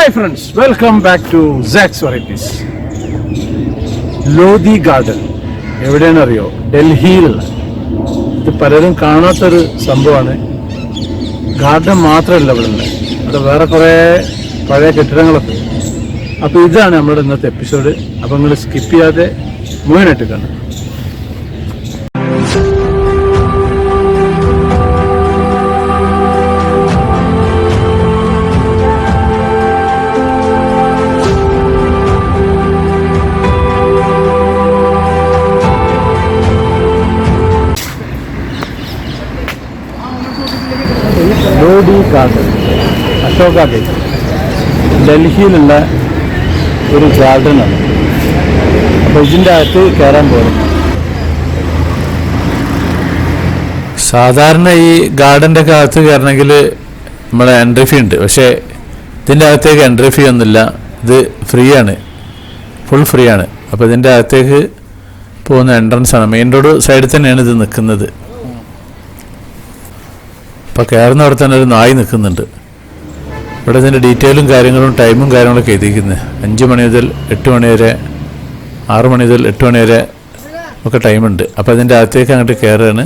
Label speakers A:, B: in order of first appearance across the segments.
A: Hi friends welcome back to sax varieties Lodhi garden എവിടെയാണെന്ന് അറിയോ ഡൽഹിയിലുള്ള ഇത് പലരും കാണാത്തൊരു സംഭവമാണ്. ഗാർഡൻ മാത്രമല്ല ഇവിടെ ഉള്ളത്. അവിടെ വേറെ കുറേ പഴയ കെട്ടിടങ്ങളൊക്കെ. ഉണ്ട്. അപ്പോൾ ഇതാണ് നമ്മുടെ ഇന്നത്തെ എപ്പിസോഡ് അപ്പോൾ നിങ്ങൾ സ്കിപ്പ് ചെയ്യാതെ മുഴുവനായിട്ട് കാണും ഗാർഡൻ അശോക ഗേറ്റ് ഡൽഹിയിലുള്ള ഒരു ഗാർഡനാണ്. അപ്പോൾ ഇതിന്റെ അകത്ത് കയറാൻ പോകുന്നു.
B: സാധാരണ ഈ ഗാർഡന്റെ ഒക്കെ അകത്ത് കയറണമെങ്കിൽ നമ്മളെ എൻട്രി ഫീ ഉണ്ട്. പക്ഷേ ഇതിന്റെ അകത്തേക്ക് എൻട്രി ഫീ ഒന്നുമില്ല. ഇത് ഫ്രീ ആണ് ഫുൾ ഫ്രീ ആണ്. അപ്പോൾ ഇതിന്റെ അകത്തേക്ക് പോകുന്ന എൻട്രൻസ് ആണ്. മെയിൻ റോഡ് സൈഡിൽ തന്നെയാണ് ഇത് നിൽക്കുന്നത്. അപ്പോൾ കയറുന്നവിടെ തന്നെ ഒരു നായി നിൽക്കുന്നുണ്ട്. ഇവിടെ ഇതിന്റെ ഡീറ്റെയിലും കാര്യങ്ങളും ടൈമും കാര്യങ്ങളൊക്കെ എഴുതിക്കുന്നത് അഞ്ച് മണി മുതൽ എട്ട് മണി വരെ ആറ് മണി മുതൽ എട്ട് മണി വരെ ഒക്കെ ടൈമുണ്ട് അപ്പോൾ അതിന്റെ അകത്തേക്ക് അങ്ങോട്ട് കയറുകയാണ്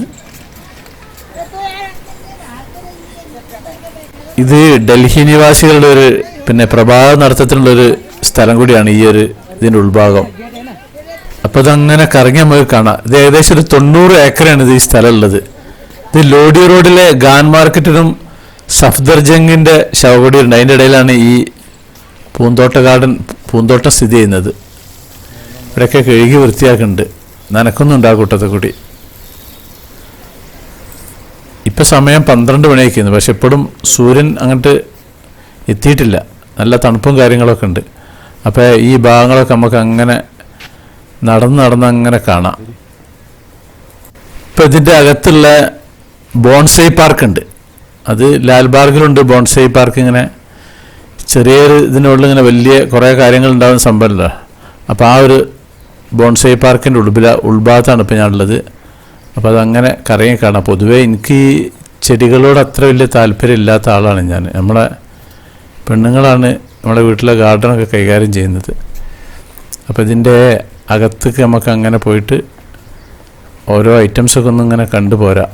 B: ഇത് ഡൽഹി നിവാസികളുടെ ഒരു പിന്നെ പ്രഭാത നടത്തത്തിനുള്ള ഒരു സ്ഥലം കൂടിയാണ് ഈ ഒരു ഇതിന്റെ ഉൾഭാഗം. അപ്പോൾ അതങ്ങനെ കറങ്ങി നമുക്ക് കാണാം. ഇത് ഏകദേശം ഒരു തൊണ്ണൂറ് ഏക്കറാണ് ഇത് ഈ സ്ഥലം ഉള്ളത്. ഇത് ലോഡി റോഡിലെ ഗാൻ മാർക്കറ്റിനും സഫ്ദർ ശവകുടി ഉണ്ട്. അതിന്റെ ഇടയിലാണ് ഈ പൂന്തോട്ട ഗാർഡൻ പൂന്തോട്ടം സ്ഥിതി ചെയ്യുന്നത്. ഇവിടെയൊക്കെ കഴുകി വൃത്തിയാക്കുന്നുണ്ട്. നനക്കുന്നുണ്ട് ആ കൂട്ടത്തെ കൂടി. ഇപ്പം സമയം പന്ത്രണ്ട് മണിയൊക്കെയാണ് പക്ഷെ ഇപ്പോഴും സൂര്യൻ അങ്ങോട്ട് എത്തിയിട്ടില്ല. നല്ല തണുപ്പും കാര്യങ്ങളൊക്കെ ഉണ്ട്. അപ്പോൾ ഈ ഭാഗങ്ങളൊക്കെ നമുക്ക് അങ്ങനെ നടന്ന് നടന്ന് അങ്ങനെ കാണാം. ഇപ്പം ഇതിന്റെ അകത്തുള്ള ബോൺസൈ പാർക്ക് ഉണ്ട് അത് ലാൽബാർഗിലുണ്ട് ബോൺസൈ പാർക്ക് ഇങ്ങനെ ചെറിയൊരു ഇതിനുള്ളിൽ ഇങ്ങനെ വലിയ കുറേ കാര്യങ്ങൾ ഉണ്ടാകുന്ന സംഭവമല്ല. അപ്പോൾ ആ ഒരു ബോൺസൈ പാർക്കിന്റെ ഉൾബില ഉൾഭാഗത്താണ് ഇപ്പോൾ ഞാനുള്ളത്. അപ്പോൾ അതങ്ങനെ കറങ്ങി കാണാം. പൊതുവേ എനിക്ക് ഈ ചെടികളോട് അത്ര വലിയ താല്പര്യം ഇല്ലാത്ത ആളാണ് ഞാൻ. നമ്മളെ പെണ്ണുങ്ങളാണ് നമ്മുടെ വീട്ടിലെ ഗാർഡനൊക്കെ കൈകാര്യം ചെയ്യുന്നത്. അപ്പോൾ ഇതിന്റെ അകത്തേക്ക് നമുക്ക് അങ്ങനെ പോയിട്ട് ഓരോ ഐറ്റംസൊക്കെ ഒന്നും ഇങ്ങനെ കണ്ടുപോരാ.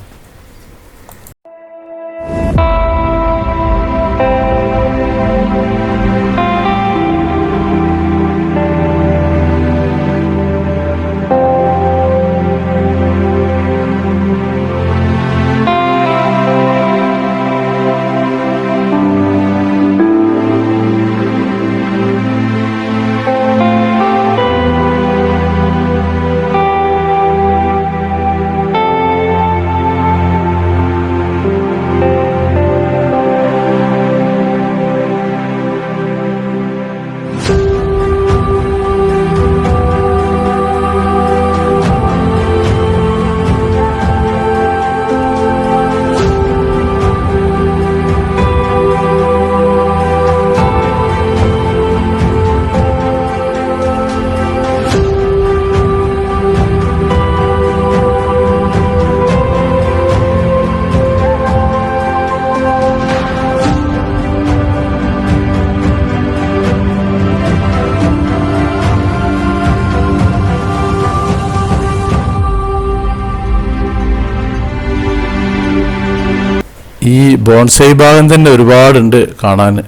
B: ബോൺസൈ ഭാഗം തന്നെ ഒരുപാടുണ്ട് കാണാൻ.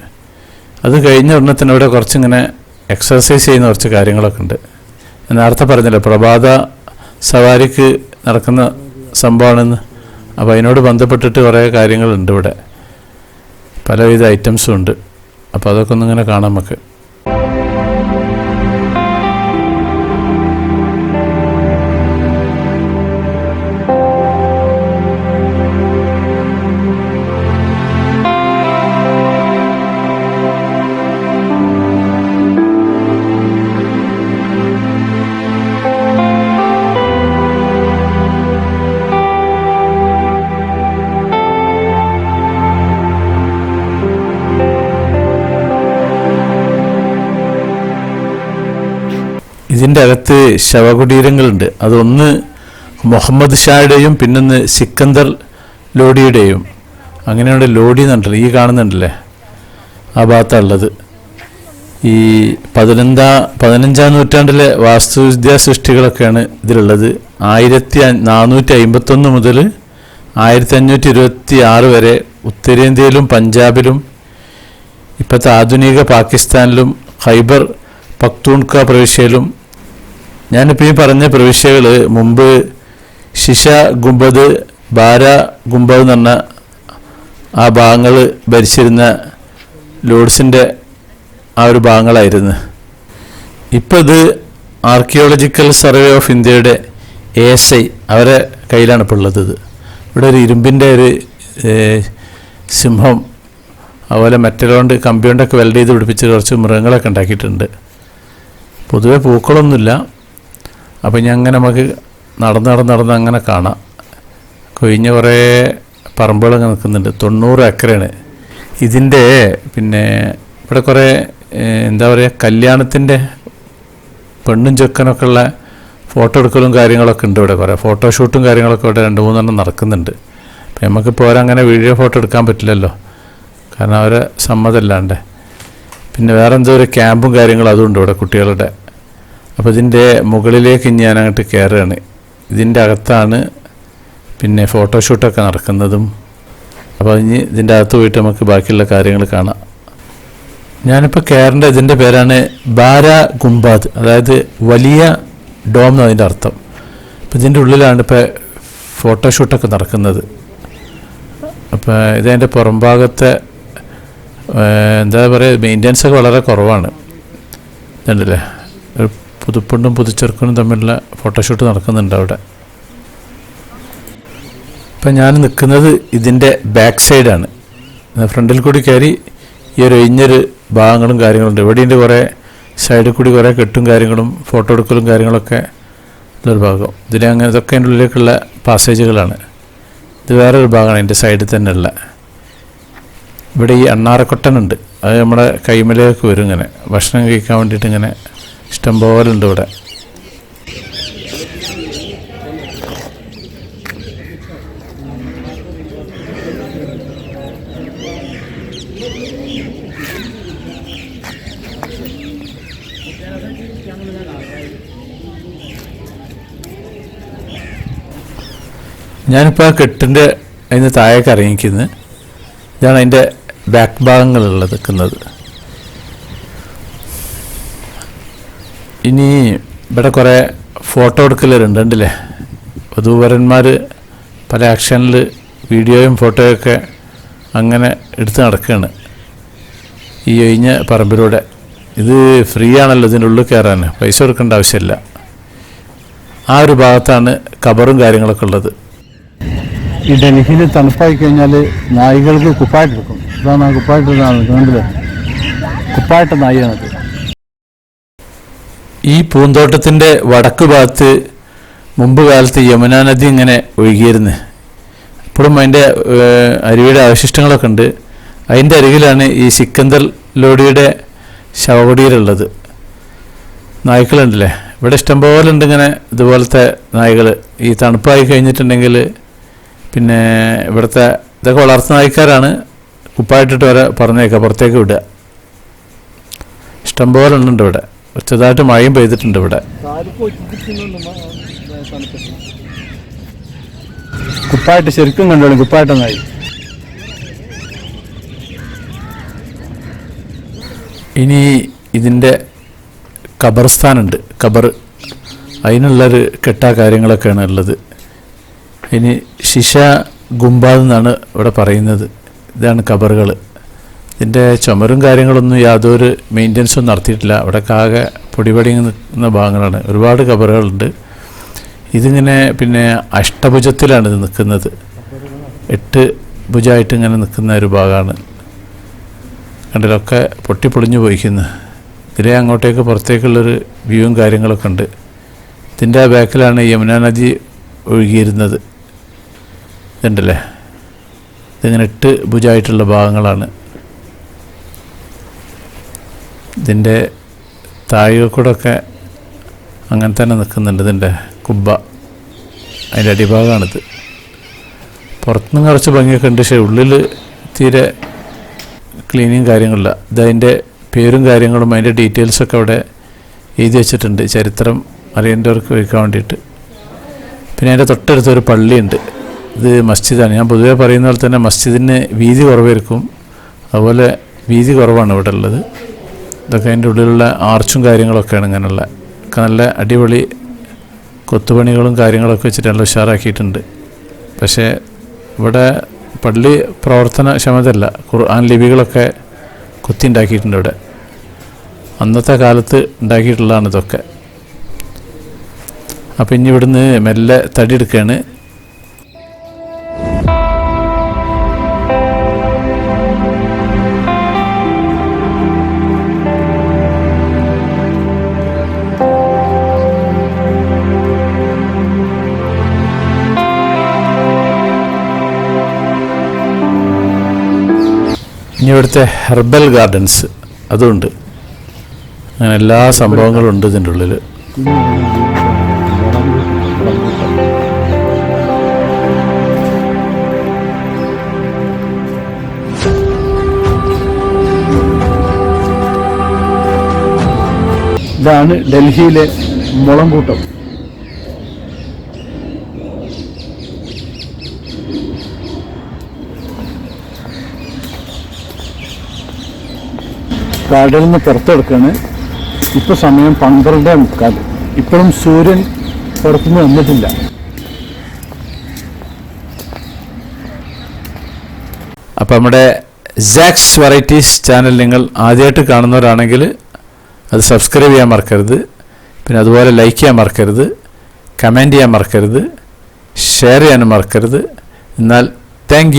B: അത് കഴിഞ്ഞ ഉടനെ തന്നെ ഇവിടെ കുറച്ചിങ്ങനെ എക്സർസൈസ് ചെയ്യുന്ന കുറച്ച് കാര്യങ്ങളൊക്കെ ഉണ്ട്. നേരത്തെ പറഞ്ഞല്ലോ പ്രഭാത സവാരിക്ക് നടക്കുന്ന സംഭവമാണെന്ന്. അപ്പോൾ അതിനോട് ബന്ധപ്പെട്ടിട്ട് കുറേ കാര്യങ്ങളുണ്ട് ഇവിടെ. പലവിധ ഐറ്റംസും ഉണ്ട്. അപ്പോൾ അതൊക്കെ ഒന്നിങ്ങനെ കാണാം നമുക്ക്. ഇതിന്റെ അകത്ത് ശവകുടീരങ്ങളുണ്ട്. അതൊന്ന് മുഹമ്മദ് ഷായുടെയും പിന്നൊന്ന് സിക്കന്ദർ ലോഡിയുടെയും. അങ്ങനെയാണ് ലോഡി എന്നുണ്ടല്ലോ ഈ കാണുന്നുണ്ടല്ലേ? ആ ഭാഗത്താണുള്ളത്. ഈ പതിനഞ്ചാ പതിനഞ്ചാം നൂറ്റാണ്ടിലെ വാസ്തുവിദ്യാ സൃഷ്ടികളൊക്കെയാണ് ഇതിലുള്ളത്. ആയിരത്തി നാനൂറ്റി അമ്പത്തൊന്ന് മുതൽ ആയിരത്തി അഞ്ഞൂറ്റി ഇരുപത്തി ആറ് വരെ ഉത്തരേന്ത്യയിലും പഞ്ചാബിലും ഇപ്പോഴത്തെ ആധുനിക പാകിസ്ഥാനിലും ഖൈബർ പക്തൂൺക പ്രവിശ്യയിലും ഞാനിപ്പോൾ ഈ പറഞ്ഞ പ്രവിശ്യകൾ മുമ്പ് ശിഷ ഗുംബദ് ബാര ഗുംബദ് എന്ന് ആ ഭാഗങ്ങൾ ഭരിച്ചിരുന്ന ലോഡ്സിന്റെ ആ ഒരു ഭാഗങ്ങളായിരുന്നു. ഇപ്പോൾ ഇത് ആർക്കിയോളജിക്കൽ സർവേ ഓഫ് ഇന്ത്യയുടെ എ എസ് ഐ അവരെ കയ്യിലാണ് ഇപ്പോൾ ഉള്ളത് ഇവിടെ ഒരു ഇരുമ്പിന്റെ ഒരു സിംഹം അതുപോലെ മെറ്റലോണ്ട് കമ്പ്യൂണ്ടൊക്കെ വെൽഡ് ചെയ്ത് പിടിപ്പിച്ച് കുറച്ച് മൃഗങ്ങളൊക്കെ ഉണ്ടാക്കിയിട്ടുണ്ട്. പൊതുവെ പൂക്കളൊന്നുമില്ല. അപ്പം ഇനി അങ്ങനെ നമുക്ക് നടന്ന് നടന്ന് നടന്ന് അങ്ങനെ കാണാം. കൊഴിഞ്ഞ കുറേ പറമ്പുകളൊക്കെ നിൽക്കുന്നുണ്ട്. തൊണ്ണൂറ് ഏക്കറാണ്. ഇതിന്റെ പിന്നെ ഇവിടെ കുറേ എന്താ പറയുക കല്യാണത്തിന്റെ പെണ്ണും ചെക്കനൊക്കെ ഉള്ള ഫോട്ടോ എടുക്കലും കാര്യങ്ങളൊക്കെ ഉണ്ട് ഇവിടെ കുറേ. ഫോട്ടോഷൂട്ടും കാര്യങ്ങളൊക്കെ ഇവിടെ രണ്ട് മൂന്നെണ്ണം നടക്കുന്നുണ്ട്. അപ്പം നമുക്കിപ്പോൾ അവരങ്ങനെ വീഡിയോ ഫോട്ടോ എടുക്കാൻ പറ്റില്ലല്ലോ. കാരണം അവരെ സമ്മതമല്ലാണ്ട് പിന്നെ വേറെ എന്തോ ഒരു ക്യാമ്പും കാര്യങ്ങളും അതുണ്ട് ഇവിടെ കുട്ടികളുടെ. അപ്പോൾ ഇതിന്റെ മുകളിലേക്ക് ഞാൻ അങ്ങോട്ട് കയറുകയാണ് ഇതിന്റെ അകത്താണ് പിന്നെ ഫോട്ടോഷൂട്ടൊക്കെ നടക്കുന്നതും. അപ്പോൾ ഇനി ഇതിന്റെ അകത്ത് പോയിട്ട് നമുക്ക് ബാക്കിയുള്ള കാര്യങ്ങൾ കാണാം. ഞാനിപ്പോൾ കയറേണ്ട ഇതിന്റെ പേരാണ് ബാര ഗുംബാദ് അതായത് വലിയ ഡോം എന്ന് അതിന്റെ അർത്ഥം. അപ്പോൾ ഇതിന്റെ ഉള്ളിലാണ് ഇപ്പോൾ ഫോട്ടോഷൂട്ടൊക്കെ നടക്കുന്നത്. അപ്പോൾ ഇതതിന്റെ പുറംഭാഗത്തെ എന്താ പറയുക മെയിന്റെനൻസ് ഒക്കെ വളരെ കുറവാണ്. ഇതുണ്ടല്ലേ? പുതുപ്പെണ്ണും പുതുച്ചെറുക്കനും തമ്മിലുള്ള ഫോട്ടോഷൂട്ട് നടക്കുന്നുണ്ട് അവിടെ. ഇപ്പം ഞാൻ നിൽക്കുന്നത് ഇതിന്റെ ബാക്ക് സൈഡാണ് ഫ്രണ്ടിൽ കൂടി കയറി ഈ ഒരു ഒഴിഞ്ഞൊരു ഭാഗങ്ങളും കാര്യങ്ങളുണ്ട്. ഇവിടെയുണ്ട് കുറേ സൈഡിൽ കൂടി കുറേ കെട്ടും കാര്യങ്ങളും ഫോട്ടോ എടുക്കലും കാര്യങ്ങളൊക്കെ ഉള്ളൊരു ഭാഗം. ഇതിനെ അങ്ങനെ ഇതൊക്കെ അതിന്റെ ഉള്ളിലേക്കുള്ള പാസേജുകളാണ് ഇത് വേറൊരു ഭാഗമാണ് അതിന്റെ സൈഡിൽ തന്നെയുള്ള. ഇവിടെ ഈ അണ്ണാറക്കൊട്ടനുണ്ട് അത് നമ്മുടെ കൈമലേക്ക് വരും ഇങ്ങനെ. ഭക്ഷണം കഴിക്കാൻ വേണ്ടിയിട്ട് ഇങ്ങനെ ഇഷ്ടംപോലെ ഉണ്ട് ഇവിടെ. ഞാനിപ്പോൾ ആ കെട്ടിന്റെ അതിന് താഴേക്ക് ഇറങ്ങിക്കുന്നത് ഇതാണ് അതിന്റെ ബാക്ക് ഭാഗങ്ങളുള്ളത് നിൽക്കുന്നത്. ഇനി ഇവിടെ കുറേ ഫോട്ടോ എടുക്കലുണ്ട് ഉണ്ടല്ലേ വധൂവരന്മാർ പല ആക്ഷനിൽ വീഡിയോയും ഫോട്ടോയൊക്കെ അങ്ങനെ എടുത്ത് നടക്കുകയാണ് ഈ ഒഴിഞ്ഞ പറമ്പിലൂടെ. ഇത് ഫ്രീ ആണല്ലോ ഇതിന്റെ ഉള്ളിൽ കയറാൻ പൈസ കൊടുക്കേണ്ട ആവശ്യമില്ല. ആ ഒരു ഭാഗത്താണ് കബറും കാര്യങ്ങളൊക്കെ ഉള്ളത്.
A: ഈ ഡൽഹിയിൽ തണുപ്പായി കഴിഞ്ഞാൽ നായികൾക്ക് കുപ്പായിട്ടെടുക്കും. ഇതാണ് ആ കുപ്പായിട്ട് കണ്ടില്ലേ? കുപ്പായിട്ട നായിയാണത്.
B: ഈ പൂന്തോട്ടത്തിന്റെ വടക്ക് ഭാഗത്ത് മുമ്പ് കാലത്ത് യമുന നദി ഇങ്ങനെ ഒഴുകിയിരുന്നു. ഇപ്പോഴും അതിന്റെ അരുവിയുടെ അവശിഷ്ടങ്ങളൊക്കെ ഉണ്ട്. അതിന്റെ അരികിലാണ് ഈ സിക്കന്ദർ ലോഡിയുടെ ശവകുടീരുള്ളത്. നായ്ക്കളുണ്ടല്ലേ? ഇവിടെ ഇഷ്ടംപോലെ ഉണ്ട് ഇങ്ങനെ ഇതുപോലത്തെ നായ്കൾ ഈ തണുപ്പായി കഴിഞ്ഞിട്ടുണ്ടെങ്കിൽ പിന്നെ ഇവിടുത്തെ ഇതൊക്കെ വളർത്തുന്ന നായ്ക്കാരാണ്. കുപ്പായിട്ടിട്ട് വരെ പറഞ്ഞേക്കാം പുറത്തേക്ക് വിടുക. ഇഷ്ടംപോലെ ഉണ്ട് ഇവിടെ. ചെറുതായിട്ട് മഴയും പെയ്തിട്ടുണ്ട് ഇവിടെ.
A: കുപ്പായിട്ട് ശരിക്കും കണ്ടോളും കുപ്പായിട്ടൊന്നായി.
B: ഇനി ഇതിന്റെ ഖബർസ്ഥാനുണ്ട്. ഖബർ അതിനുള്ളൊരു കെട്ടാ കാര്യങ്ങളൊക്കെയാണ് ഉള്ളത്. ഇനി ശിഷ ഗുംബാദ് എന്നാണ് ഇവിടെ പറയുന്നത്. ഇതാണ് ഖബറുകൾ. ഇതിന്റെ ചുമരും കാര്യങ്ങളൊന്നും യാതൊരു മെയിന്റനൻസും നടത്തിയിട്ടില്ല. അവിടെ കാകെ പൊടിപടി നിൽക്കുന്ന ഭാഗങ്ങളാണ്. ഒരുപാട് കബറുകളുണ്ട് ഇതിങ്ങനെ പിന്നെ അഷ്ടഭുജത്തിലാണ് ഇത് നിൽക്കുന്നത്. എട്ട് ഭുജമായിട്ട് ഇങ്ങനെ നിൽക്കുന്ന ഒരു ഭാഗമാണ്. കണ്ടിലൊക്കെ പൊട്ടിപ്പൊളിഞ്ഞു പോയിക്കുന്നു ഇതിലെ അങ്ങോട്ടേക്ക് പുറത്തേക്കുള്ളൊരു വ്യൂവും കാര്യങ്ങളൊക്കെ ഉണ്ട്. ഇതിന്റെ ബാക്കിലാണ് യമുന നദി ഒഴുകിയിരുന്നത്. ഇതുണ്ടല്ലേ? ഇതിങ്ങനെ എട്ട് ഭുജമായിട്ടുള്ള ഭാഗങ്ങളാണ്. ഇതിന്റെ താഴെ കൂടെ അങ്ങനെ തന്നെ നിൽക്കുന്നുണ്ട് ഇതിന്റെ കുബ്ബ. അതിന്റെ അടിഭാഗമാണിത്. പുറത്തുനിന്ന് കുറച്ച് ഭംഗിയൊക്കെ ഉണ്ട് പക്ഷേ ഉള്ളിൽ തീരെ ക്ലീനിങ് കാര്യങ്ങളില്ല. ഇതതിന്റെ പേരും കാര്യങ്ങളും അതിന്റെ ഡീറ്റെയിൽസൊക്കെ അവിടെ എഴുതി വെച്ചിട്ടുണ്ട്. ചരിത്രം അറിയേണ്ടവർക്ക് വയ്ക്കാൻ വേണ്ടിയിട്ട്. പിന്നെ അതിന്റെ തൊട്ടടുത്തൊരു പള്ളിയുണ്ട്. ഇത് മസ്ജിദാണ്. ഞാൻ പൊതുവേ പറയുന്ന പോലെ തന്നെ മസ്ജിദിന് വീതി കുറവായിരിക്കും. അതുപോലെ വീതി കുറവാണ് ഇവിടെ ഉള്ളത്. ഇതൊക്കെ അതിന്റെ ഉള്ളിലുള്ള ആർച്ചും കാര്യങ്ങളൊക്കെയാണ് ഇങ്ങനെയുള്ള. ഒക്കെ നല്ല അടിപൊളി കൊത്തുപണികളും കാര്യങ്ങളൊക്കെ വെച്ചിട്ട് നല്ല ഉഷാറാക്കിയിട്ടുണ്ട്. പക്ഷേ ഇവിടെ പള്ളി പ്രവർത്തന പ്രവർത്തനക്ഷമതല്ല ഖുർആൻ ലിപികളൊക്കെ കുത്തി ഉണ്ടാക്കിയിട്ടുണ്ട് ഇവിടെ. അന്നത്തെ കാലത്ത് ഉണ്ടാക്കിയിട്ടുള്ളതാണ് ഇതൊക്കെ. അപ്പം ഇനി ഇവിടുന്ന് മെല്ലെ തടി എടുക്കുകയാണ്. ഇനി ഇവിടുത്തെ ഹെർബൽ ഗാർഡൻസ് അതുണ്ട്. അങ്ങനെ എല്ലാ സംഭവങ്ങളും ഉണ്ട് ഇതിന്റെ ഉള്ളിൽ
A: ഇതാണ് ഡൽഹിയിലെ മുളങ്കൂട്ടം കടലിൽ നിന്ന് പുറത്തെടുക്കാണ് ഇപ്പോൾ സമയം പന്ത്രണ്ടേ മുക്കാൽ. ഇപ്പോഴും സൂര്യൻ പുറത്തുനിന്ന് വന്നിട്ടില്ല.
B: അപ്പോൾ നമ്മുടെ ജാക്സ് വെറൈറ്റീസ് ചാനൽ നിങ്ങൾ ആദ്യമായിട്ട് കാണുന്നവരാണെങ്കിൽ അത് സബ്സ്ക്രൈബ് ചെയ്യാൻ മറക്കരുത്. പിന്നെ അതുപോലെ ലൈക്ക് ചെയ്യാൻ മറക്കരുത്. കമന്റ് ചെയ്യാൻ മറക്കരുത്. ഷെയർ ചെയ്യാനും മറക്കരുത്. എന്നാൽ താങ്ക്